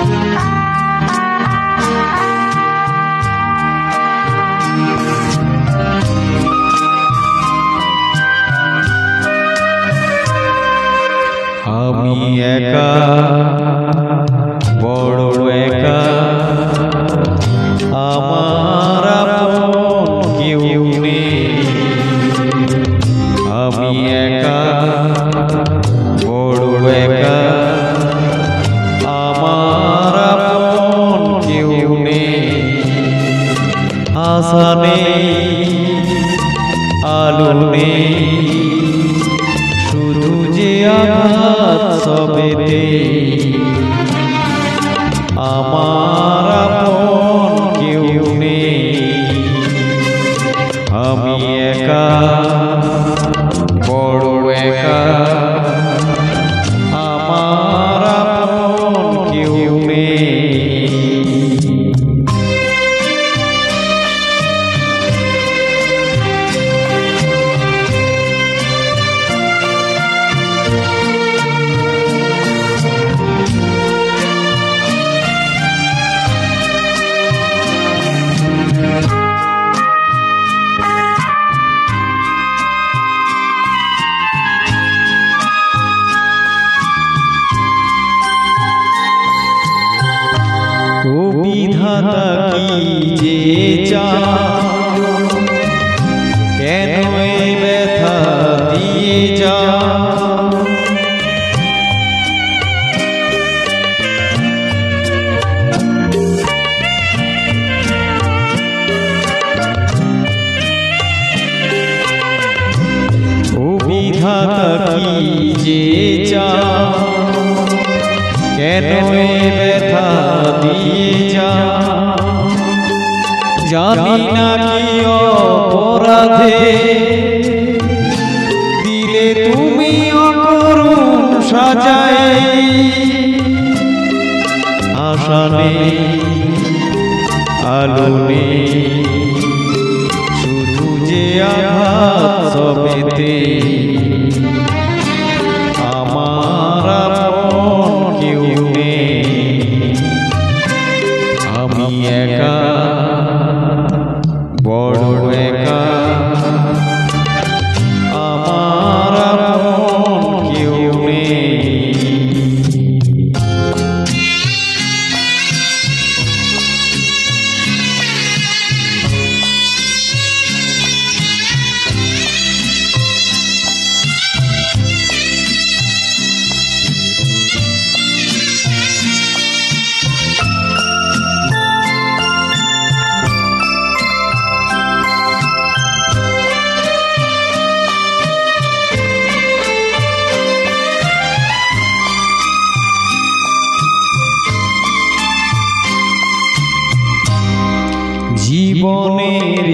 আমি একা বড় একা। আমার কেউ নেই। আমি একা। আশা নেই আলো নেই শুধু যে আঘাত সবেতে চাও কেন ব্যথা দিয়ে ও বিধাতা কি যে চাও কেন ব্যথা দিয়ে যা জানি না কি অপরাধে। দিলে তুমি অকরুণ সাজায় আশা নেই, আলো নেই। শুধু যে আঘাত সবেতে বড়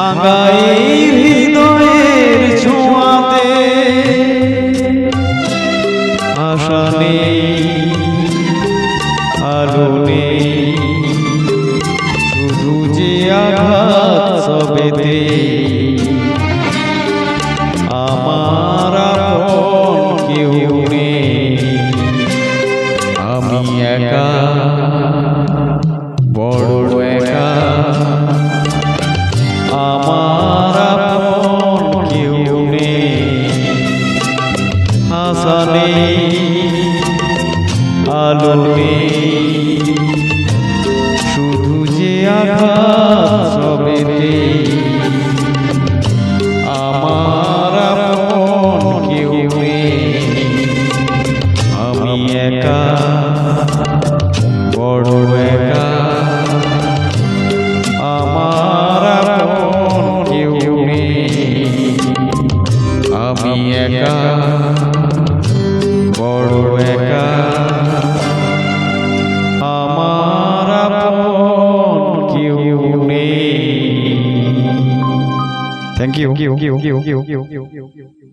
ভাঙাই হৃদয়ের ছোঁয়াতে। আশা নেই আলো নেই শুধু যে আঘাত আমার thank you